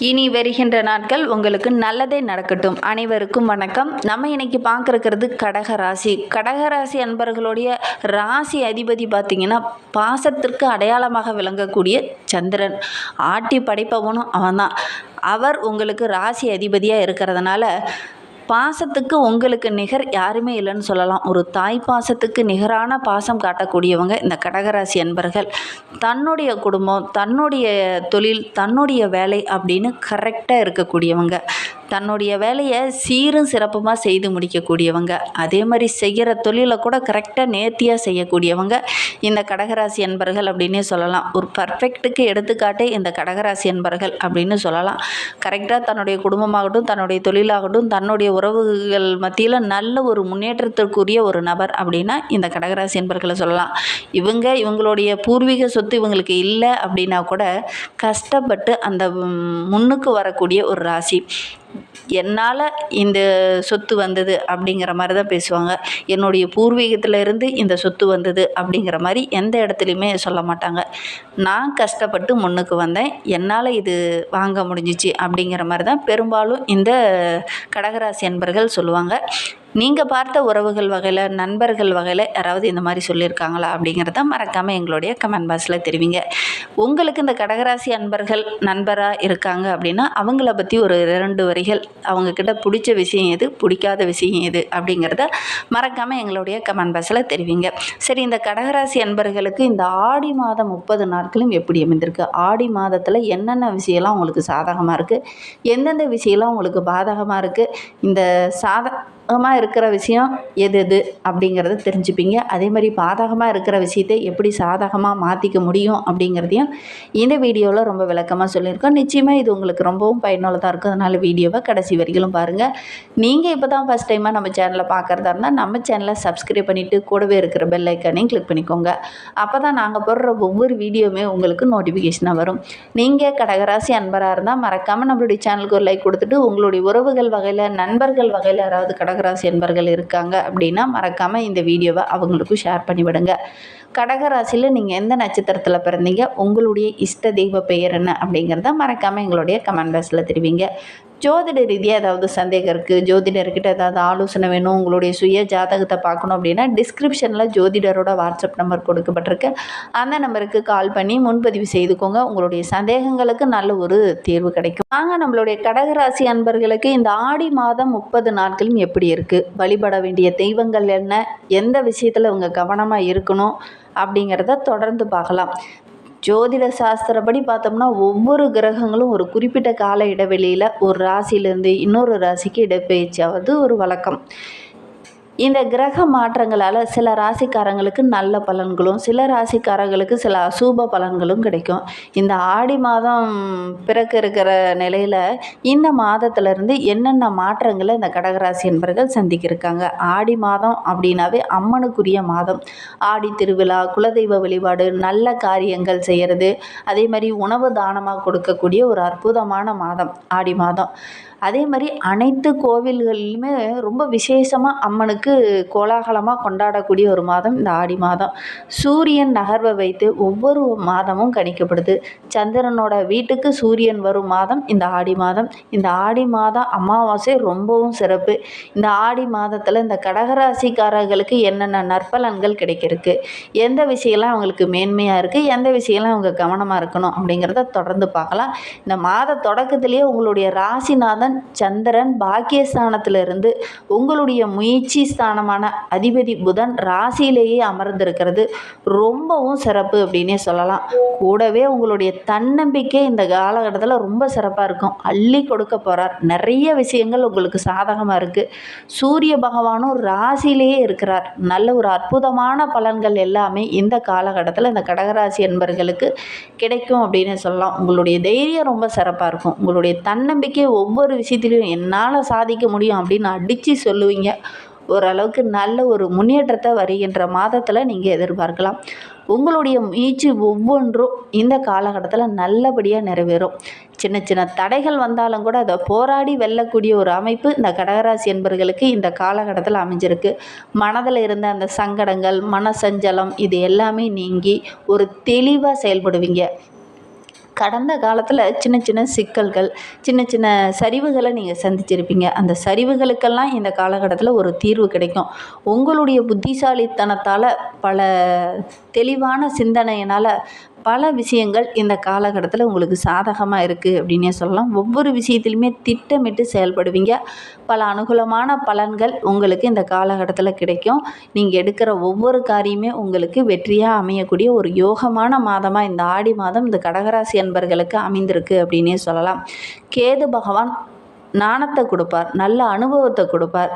இனி வருகின்ற நாட்கள் உங்களுக்கு நல்லதே நடக்கட்டும். அனைவருக்கும் வணக்கம். நம்ம இன்னைக்கு பார்க்குறது கடக ராசி. அன்பர்களுடைய ராசி அதிபதி பார்த்திங்கன்னா பாசத்திற்கு அடையாளமாக விளங்கக்கூடிய சந்திரன். ஆட்டி படைப்பவனும் அவன்தான். அவர் உங்களுக்கு ராசி அதிபதியாக இருக்கிறதுனால பாசத்துக்கு உங்களுக்கு நிகர் யாருமே இல்லைன்னு சொல்லலாம். ஒரு தாய் பாசத்துக்கு நிகரான பாசம் காட்டக்கூடியவங்க இந்த கடகராசி அன்பர்கள். தன்னுடைய குடும்பம் தன்னுடைய தொழில் தன்னுடைய வேலை அப்படின்னு கரெக்டாக இருக்கக்கூடியவங்க. தன்னுடைய வேலையை சீரும் சிறப்புமாக செய்து முடிக்கக்கூடியவங்க. அதே மாதிரி செய்கிற தொழிலை கூட கரெக்டாக நேர்த்தியாக செய்யக்கூடியவங்க. இந்த கடகராசி என்பர்கள் அப்படின்னே சொல்லலாம். ஒரு பர்ஃபெக்ட்டுக்கு எடுத்துக்காட்டே இந்த கடகராசி என்பர்கள் அப்படின்னு சொல்லலாம். கரெக்டாக தன்னுடைய குடும்பமாகட்டும் தன்னுடைய தொழிலாகட்டும் தன்னுடைய உறவுகள் மத்தியில் நல்ல ஒரு முன்னேற்றத்திற்குரிய ஒரு நபர் அப்படின்னா இந்த கடகராசி என்பர்களை சொல்லலாம். இவங்க இவங்களுடைய பூர்வீக சொத்து இவங்களுக்கு இல்லை அப்படின்னா கூட கஷ்டப்பட்டு அந்த முன்னுக்கு வரக்கூடிய ஒரு ராசி. என்னால் இந்த சொத்து வந்தது அப்படிங்கிற மாதிரி தான் பேசுவாங்க. என்னுடைய பூர்வீகத்தில் இருந்து இந்த சொத்து வந்தது அப்படிங்கிற மாதிரி எந்த இடத்துலையுமே சொல்ல மாட்டாங்க. நான் கஷ்டப்பட்டு முன்னுக்கு வந்தேன். என்னால் இது வாங்க முடிஞ்சிச்சு அப்படிங்கிற மாதிரி தான் பெரும்பாலும் இந்த கடகராசி அன்பர்கள் சொல்லுவாங்க. நீங்கள் பார்த்த உறவுகள் வகையில் நண்பர்கள் வகையில் யாராவது இந்த மாதிரி சொல்லியிருக்காங்களா அப்படிங்கிறத மறக்காமல் எங்களுடைய கமெண்ட் பாக்ஸில் தெரிவிங்க. உங்களுக்கு இந்த கடகராசி அன்பர்கள் நண்பராக இருக்காங்க அப்படின்னா அவங்கள பற்றி ஒரு ரெண்டு வரிகள் அவங்கக்கிட்ட பிடிச்ச விஷயம் எது பிடிக்காத விஷயம் எது அப்படிங்கிறத மறக்காமல் எங்களுடைய கமெண்ட் பாக்ஸில் தெரிவிங்க. சரி இந்த கடகராசி அன்பர்களுக்கு இந்த ஆடி மாதம் முப்பது நாட்களும் எப்படி அமைந்திருக்கு? ஆடி மாதத்தில் என்னென்ன விஷயம்லாம் உங்களுக்கு சாதகமாக இருக்குது எந்தெந்த விஷயம்லாம் உங்களுக்கு பாதகமாக இருக்குது இந்த பாதகமாக இருக்கிற விஷயம் எது எது அப்படிங்கிறத தெரிஞ்சுப்பீங்க. அதே மாதிரி பாதகமாக இருக்கிற விஷயத்தை எப்படி சாதகமாக மாற்றிக்க முடியும் அப்படிங்கிறதையும் இந்த வீடியோவில் ரொம்ப விளக்கமாக சொல்லியிருக்கோம். நிச்சயமாக இது உங்களுக்கு ரொம்பவும் பயனுள்ளதாக இருக்கும். அதனால் வீடியோவை கடைசி வரைக்கும் பாருங்கள் நீங்கள் இப்போ தான் ஃபஸ்ட் டைமாக நம்ம சேனலை பார்க்குறதா இருந்தால் நம்ம சேனலை சப்ஸ்கிரைப் பண்ணிவிட்டு கூடவே இருக்கிற பெல் ஐக்கானையும் கிளிக் பண்ணிக்கோங்க. அப்போ தான் நாங்கள் போடுற ஒவ்வொரு வீடியோவுமே உங்களுக்கு நோட்டிஃபிகேஷனாக வரும். நீங்கள் கடகராசி அன்பராக இருந்தால் மறக்காமல் நம்மளுடைய சேனலுக்கு ஒரு லைக் கொடுத்துட்டு உங்களுடைய உறவுகள் வகையில் நண்பர்கள் வகையில் யாராவது கடகராசி என்பர்கள் இருக்காங்க அப்படின்னா மறக்காமல் இந்த வீடியோவை அவங்களுக்கும் ஷேர் பண்ணிவிடுங்க. கடகராசியில் நீங்கள் எந்த நட்சத்திரத்தில் பிறந்தீங்க? உங்களுடைய இஷ்ட தெய்வ பெயர் என்ன அப்படிங்கிறத மறக்காமல் எங்களுடைய கமெண்ட் பாக்ஸில் தெரிவிங்க. ஜோதிட ரீதியாக ஏதாவது சந்தேகம் இருக்குது ஜோதிடர்கிட்ட ஏதாவது ஆலோசனை வேணும்? உங்களுடைய சுய ஜாதகத்தை பார்க்கணும் அப்படின்னா டிஸ்கிரிப்ஷனில் ஜோதிடரோட வாட்ஸ்அப் நம்பர் கொடுக்கப்பட்டிருக்கு. அந்த நம்பருக்கு கால் பண்ணி முன்பதிவு செய்துக்கோங்க. உங்களுடைய சந்தேகங்களுக்கு நல்ல ஒரு தீர்வு கிடைக்கும். வாங்க நம்மளுடைய கடகராசி அன்பர்களுக்கு இந்த ஆடி மாதம் முப்பது நாட்களும் எப்படி இருக்குது வழிபட வேண்டிய தெய்வங்கள் என்ன? எந்த விஷயத்தில் அவங்க கவனமாக இருக்கணும்? அப்படிங்கிறத தொடர்ந்து பார்க்கலாம். ஜோதிட சாஸ்திரப்படி பார்த்தோம்னா ஒவ்வொரு கிரகங்களும் ஒரு குறிப்பிட்ட கால இடைவெளியில் ஒரு ராசியிலேருந்து இன்னொரு ராசிக்கு இடப்பெயர்ச்சியாவது ஒரு வழக்கம். இந்த கிரக மாற்றங்களால் சில ராசிக்காரங்களுக்கு நல்ல பலன்களும் சில ராசிக்காரங்களுக்கு சில அசூப பலன்களும் கிடைக்கும். இந்த ஆடி மாதம் பிறக்க இருக்கிற நிலையில் இந்த மாதத்திலிருந்து என்னென்ன மாற்றங்களை இந்த கடகராசி என்பர்கள் சந்திக்கிருக்காங்க? ஆடி மாதம் அப்படின்னாவே அம்மனுக்குரிய மாதம். ஆடி திருவிழா குலதெய்வ வழிபாடு நல்ல காரியங்கள் செய்கிறது அதே மாதிரி உணவு தானமாக கொடுக்கக்கூடிய ஒரு அற்புதமான மாதம் ஆடி மாதம். அதே மாதிரி அனைத்து கோவில்களிலுமே ரொம்ப விசேஷமாக அம்மனுக்கு கோலாகலமாக கொண்டாடக்கூடிய ஒரு மாதம் இந்த ஆடி மாதம். சூரியன் நகர்வை வைத்து ஒவ்வொரு மாதமும் கணிக்கப்படுது. சந்திரனோட வீட்டுக்கு சூரியன் வரும் மாதம் இந்த ஆடி மாதம். இந்த ஆடி மாதம் அமாவாசை ரொம்பவும் சிறப்பு. இந்த ஆடி மாதத்தில் இந்த கடகராசிக்காரர்களுக்கு என்னென்ன நற்பலன்கள் கிடைக்கிறதுக்கு எந்த விஷயம்லாம் அவங்களுக்கு மேன்மையாக இருக்குது எந்த விஷயம்லாம் அவங்க கவனமாக இருக்கணும் அப்படிங்கிறத தொடர்ந்து பார்க்கலாம். இந்த மாத தொடக்கத்திலேயே உங்களுடைய ராசிநாதன் சந்திரன் பாக்கியஸ்தானத்திலிருந்து உங்களுடைய முயற்சி ஸ்தானமான அதிபதி புதன் ராசியிலேயே அமர்ந்திருக்கிறது. ரொம்பவும் சிறப்பு அப்படின்னே சொல்லலாம். கூடவே உங்களுடைய தன்னம்பிக்கை இந்த காலகட்டத்தில் ரொம்ப சிறப்பாக இருக்கும். அள்ளி கொடுக்க போகிறார் நிறைய விஷயங்கள் உங்களுக்கு சாதகமாக இருக்குது சூரிய பகவானும் ராசியிலேயே இருக்கிறார். நல்ல ஒரு அற்புதமான பலன்கள் எல்லாமே இந்த காலகட்டத்தில் இந்த கடகராசி என்பர்களுக்கு கிடைக்கும் அப்படின்னு சொல்லலாம். உங்களுடைய தைரியம் ரொம்ப சிறப்பாக இருக்கும். உங்களுடைய தன்னம்பிக்கை ஒவ்வொரு விஷயத்திலையும் என்னால் சாதிக்க முடியும் அப்படின்னு அடித்து சொல்லுவீங்க. ஓரளவுக்கு நல்ல ஒரு முன்னேற்றத்தை வருகின்ற மாதத்தில் நீங்கள் எதிர்பார்க்கலாம். உங்களுடைய முயற்சி ஒவ்வொன்றும் இந்த காலகட்டத்தில் நல்லபடியாக நிறைவேறும். சின்ன சின்ன தடைகள் வந்தாலும் கூட அதை போராடி வெல்லக்கூடிய ஒரு அமைப்பு இந்த கடகராசி என்பர்களுக்கு இந்த காலகட்டத்தில் அமைஞ்சிருக்கு. மனதில் இருந்த அந்த சங்கடங்கள் மனசஞ்சலம் இது எல்லாமே நீங்கி ஒரு தெளிவாக செயல்படுவீங்க. கடந்த காலத்தில் சின்ன சின்ன சிக்கல்கள் சின்ன சின்ன சரிவுகளை நீங்கள் சந்திச்சிருப்பீங்க. அந்த சரிவுகளுக்கெல்லாம் இந்த காலகட்டத்தில் ஒரு தீர்வு கிடைக்கும். உங்களுடைய புத்திசாலித்தனத்தால் பல தெளிவான சிந்தனையினால் பல விஷயங்கள் இந்த காலகட்டத்தில் உங்களுக்கு சாதகமாக இருக்குது அப்படின்னே சொல்லலாம். ஒவ்வொரு விஷயத்திலுமே திட்டமிட்டு செயல்படுவீங்க. பல அனுகூலமான பலன்கள் உங்களுக்கு இந்த காலகட்டத்தில் கிடைக்கும். நீங்கள் எடுக்கிற ஒவ்வொரு காரியமே உங்களுக்கு வெற்றியாக அமையக்கூடிய ஒரு யோகமான மாதமாக இந்த ஆடி மாதம் இந்த கடகராசி அன்பர்களுக்கு அமைந்திருக்கு அப்படின்னே சொல்லலாம். கேது பகவான் நாணத்தை கொடுப்பார். நல்ல அனுபவத்தை கொடுப்பார்.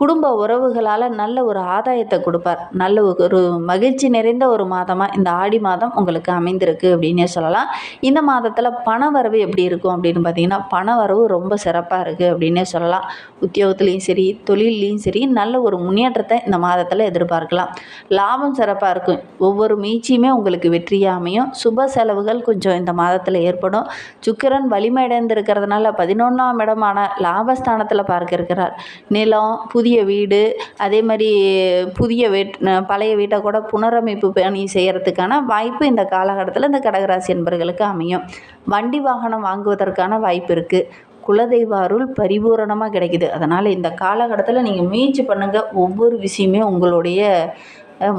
குடும்ப உறவுகளால் நல்ல ஒரு ஆதாயத்தை கொடுப்பார். நல்ல ஒரு மகிழ்ச்சி நிறைந்த ஒரு மாதமாக இந்த ஆடி மாதம் உங்களுக்கு அமைந்திருக்கு அப்படின்னே சொல்லலாம். இந்த மாதத்தில் பண வரவு எப்படி இருக்கும் அப்படின்னு பார்த்தீங்கன்னா பண வரவு ரொம்ப சிறப்பாக இருக்குது அப்படின்னே சொல்லலாம். உத்தியோகத்துலேயும் சரி தொழில்லையும் சரி நல்ல ஒரு முன்னேற்றத்தை இந்த மாதத்தில் எதிர்பார்க்கலாம். லாபம் சிறப்பாக இருக்கும். ஒவ்வொரு மீச்சியுமே உங்களுக்கு வெற்றியாக அமையும். சுப செலவுகள் கொஞ்சம் இந்த மாதத்தில் ஏற்படும். சுக்கிரன் வலிமையடைந்திருக்கிறதுனால பதினொன்றாம் இடமான லாபஸ்தானத்தில் பார்க்க இருக்கிறார். நிலம் புதிய புதிய வீடு அதே மாதிரி புதிய வீட் பழைய வீட்டை கூட புனரமைப்பு பணி செய்கிறதுக்கான வாய்ப்பு இந்த காலகட்டத்தில் இந்த கடகராசி என்பர்களுக்கு அமையும். வண்டி வாகனம் வாங்குவதற்கான வாய்ப்பு இருக்குது குலதெய்வ அருள் பரிபூரணமாக கிடைக்குது. அதனால் இந்த காலகட்டத்தில் நீங்கள் முயற்சி பண்ணுங்கள் ஒவ்வொரு விஷயமே உங்களுடைய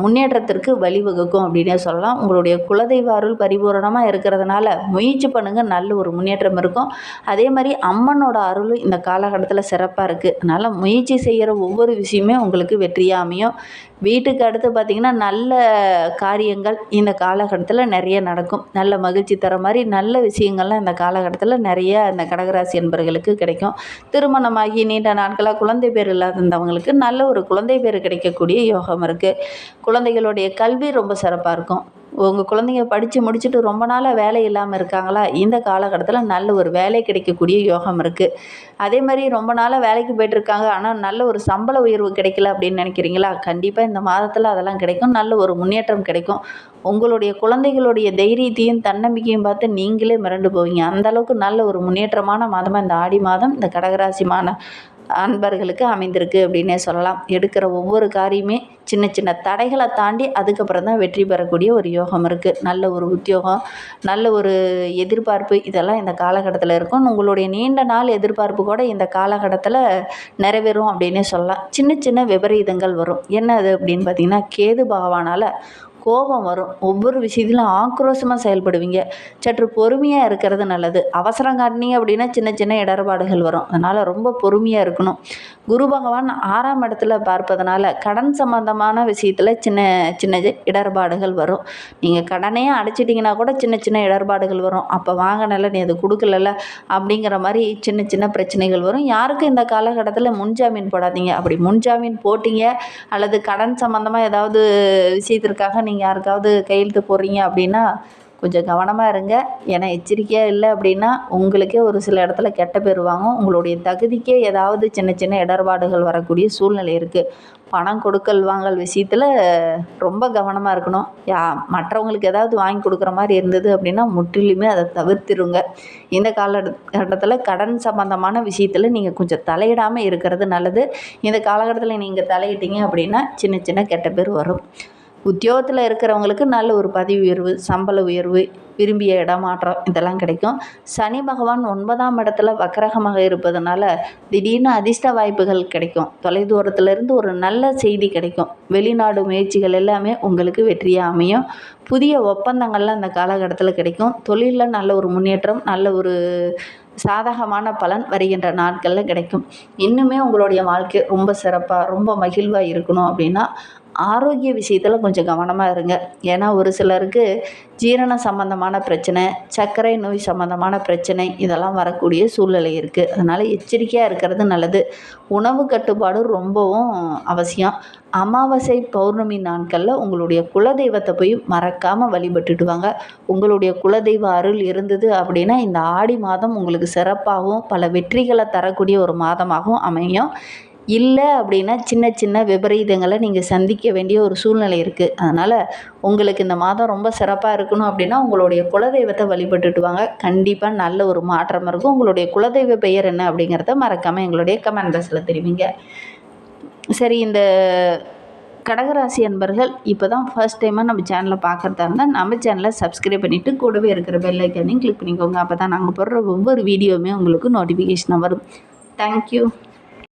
முன்னேற்றத்திற்கு வழிவகுக்கும் அப்படின்னே சொல்லலாம். உங்களுடைய குலதெய்வ அருள் பரிபூரணமாக இருக்கிறதுனால முயற்சி பண்ணுங்கள் நல்ல ஒரு முன்னேற்றம் இருக்கும். அதே மாதிரி அம்மனோட அருளும் இந்த காலகட்டத்தில் சிறப்பாக இருக்குது அதனால் முயற்சி செய்கிற ஒவ்வொரு விஷயமே உங்களுக்கு வெற்றியாக அமையும். வீட்டுக்கு அடுத்து பார்த்திங்கன்னா நல்ல காரியங்கள் இந்த காலகட்டத்தில் நிறைய நடக்கும். நல்ல மகிழ்ச்சி தர மாதிரி நல்ல விஷயங்கள்லாம் இந்த காலகட்டத்தில் நிறைய இந்த கடகராசி என்பர்களுக்கு கிடைக்கும். திருமணமாகி நீண்ட நாட்களாக குழந்தை பேர் இல்லாதவங்களுக்கு நல்ல ஒரு குழந்தை பேர் கிடைக்கக்கூடிய யோகம் இருக்குது குழந்தைகளுடைய கல்வி ரொம்ப சிறப்பாக இருக்கும். உங்கள் குழந்தைங்க படித்து முடிச்சுட்டு ரொம்ப நாளாக வேலை இல்லாமல் இருக்காங்களா? இந்த காலகட்டத்தில் நல்ல ஒரு வேலை கிடைக்கக்கூடிய யோகம் இருக்குது அதே மாதிரி ரொம்ப நாளாக வேலைக்கு போயிட்டுருக்காங்க ஆனால் நல்ல ஒரு சம்பள உயர்வு கிடைக்கல அப்படின்னு நினைக்கிறீங்களா? கண்டிப்பாக இந்த மாதத்தில் அதெல்லாம் கிடைக்கும். நல்ல ஒரு முன்னேற்றம் கிடைக்கும். உங்களுடைய குழந்தைகளுடைய தைரியத்தையும் தன்னம்பிக்கையும் பார்த்து நீங்களே மிரண்டு போவீங்க. அந்த அளவுக்கு நல்ல ஒரு முன்னேற்றமான மாதமாக இந்த ஆடி மாதம் இந்த கடகராசி மான அன்பர்களுக்கு அமைந்திருக்கு அப்படின்னே சொல்லலாம். எடுக்கிற ஒவ்வொரு காரியமே சின்ன சின்ன தடைகளை தாண்டி அதுக்கப்புறம் தான் வெற்றி பெறக்கூடிய ஒரு யோகம் இருக்குது நல்ல ஒரு உத்தியோகம் நல்ல ஒரு எதிர்பார்ப்பு இதெல்லாம் இந்த காலகட்டத்தில் இருக்கும். உங்களுடைய நீண்ட நாள் எதிர்பார்ப்பு கூட இந்த காலகட்டத்தில் நிறைவேறும் அப்படின்னே சொல்லலாம். சின்ன சின்ன விபரீதங்கள் வரும். என்ன அது அப்படின்னு பார்த்தீங்கன்னா கேது பகவானால் கோபம் வரும். ஒவ்வொரு விஷயத்திலும் ஆக்ரோஷமாக செயல்படுவீங்க. சற்று பொறுமையாக இருக்கிறது நல்லது. அவசரம் காட்டினீங்க அப்படின்னா சின்ன சின்ன இடர்பாடுகள் வரும். அதனால் ரொம்ப பொறுமையாக இருக்கணும். குரு பகவான் ஆறாம் இடத்துல பார்ப்பதனால கடன் சம்பந்தமான விஷயத்தில் சின்ன சின்ன இடர்பாடுகள் வரும். நீங்கள் கடனே அடைச்சிட்டிங்கன்னா கூட சின்ன சின்ன இடர்பாடுகள் வரும். அப்போ வாங்கினல நீ அது கொடுக்கலல்ல அப்படிங்கிற மாதிரி சின்ன சின்ன பிரச்சனைகள் வரும். யாருக்கும் இந்த காலகட்டத்தில் முன்ஜாமீன் போடாதீங்க. அப்படி முன்ஜாமீன் போட்டீங்க அல்லது கடன் சம்மந்தமாக ஏதாவது விஷயத்திற்காக நீங்கள் யாருக்காவது கையெழுத்து போடுறீங்க அப்படின்னா கொஞ்சம் கவனமாக இருங்க. ஏன்னா எச்சரிக்கையாக இல்லை அப்படின்னா உங்களுக்கே ஒரு சில இடத்துல கெட்ட பேர் வாங்கும். உங்களுடைய தகுதிக்கே ஏதாவது சின்ன சின்ன இடர்பாடுகள் வரக்கூடிய சூழ்நிலை இருக்குது பணம் கொடுக்கல் வாங்கல் விஷயத்தில் ரொம்ப கவனமாக இருக்கணும். யா மற்றவங்களுக்கு ஏதாவது வாங்கி கொடுக்குற மாதிரி இருந்தது அப்படின்னா முற்றிலுமே அதை தவிர்த்திருங்க. இந்த காலகட்டத்தில் கடன் சம்பந்தமான விஷயத்தில் நீங்கள் கொஞ்சம் தலையிடாமல் இருக்கிறது நல்லது. இந்த காலகட்டத்தில் நீங்கள் தலையிட்டீங்க அப்படின்னா சின்ன சின்ன கெட்ட பேர் வரும். உத்தியோகத்தில் இருக்கிறவங்களுக்கு நல்ல ஒரு பதவி உயர்வு சம்பள உயர்வு விரும்பிய இடமாற்றம் இதெல்லாம் கிடைக்கும். சனி பகவான் ஒன்பதாம் இடத்துல வக்கரகமாக இருப்பதனால திடீர்னு அதிர்ஷ்ட வாய்ப்புகள் கிடைக்கும். தொலைதூரத்துலேருந்து ஒரு நல்ல செய்தி கிடைக்கும். வெளிநாடு முயற்சிகள் எல்லாமே உங்களுக்கு வெற்றியாக அமையும். புதிய ஒப்பந்தங்கள்லாம் அந்த காலகட்டத்தில் கிடைக்கும். தொழிலில் நல்ல ஒரு முன்னேற்றம் நல்ல ஒரு சாதகமான பலன் வருகின்ற நாட்களில் கிடைக்கும். இன்னுமே உங்களுடைய வாழ்க்கை ரொம்ப சிறப்பாக ரொம்ப மகிழ்வாக இருக்கணும் அப்படின்னா ஆரோக்கிய விஷயத்தில் கொஞ்சம் கவனமாக இருங்க. ஏன்னா ஒரு சிலருக்கு ஜீரண சம்பந்தமான பிரச்சனை சர்க்கரை நோய் சம்பந்தமான பிரச்சனை இதெல்லாம் வரக்கூடிய சூழ்நிலை இருக்குது அதனால் எச்சரிக்கையாக இருக்கிறது நல்லது. உணவு கட்டுப்பாடு ரொம்பவும் அவசியம். அமாவாசை பௌர்ணமி நாட்களில் உங்களுடைய குலதெய்வத்தை போய் மறக்காமல் வழிபட்டுட்டு வாங்க உங்களுடைய குலதெய்வ அருள் இருந்தது அப்படின்னா இந்த ஆடி மாதம் உங்களுக்கு சிறப்பாகவும் பல வெற்றிகளை தரக்கூடிய ஒரு மாதமாகவும் அமையும். இல்லை அப்படின்னா சின்ன சின்ன விபரீதங்களை நீங்கள் சந்திக்க வேண்டிய ஒரு சூழ்நிலை இருக்குது அதனால் உங்களுக்கு இந்த மாதம் ரொம்ப சிறப்பாக இருக்கணும் அப்படின்னா உங்களுடைய குலதெய்வத்தை வழிபட்டுட்டு வாங்க. கண்டிப்பாக நல்ல ஒரு மாற்றம் இருக்கும். உங்களுடைய குலதெய்வ பெயர் என்ன அப்படிங்கிறத மறக்காமல் எங்களுடைய கமெண்ட் பாக்ஸில் தெரிவிங்க. சரி இந்த கடகராசி அன்பர்கள் இப்போ தான் ஃபர்ஸ்ட் டைமாக நம்ம சேனலை பார்க்குறதா இருந்தால் நம்ம சேனலை சப்ஸ்கிரைப் பண்ணிவிட்டு கூடவே இருக்கிற பெல் ஐக்கானையும் கிளிக் பண்ணிக்கோங்க. அப்போ தான் நாங்கள் போடுற ஒவ்வொரு வீடியோவுமே உங்களுக்கு நோட்டிஃபிகேஷனாக வரும். தேங்க்யூ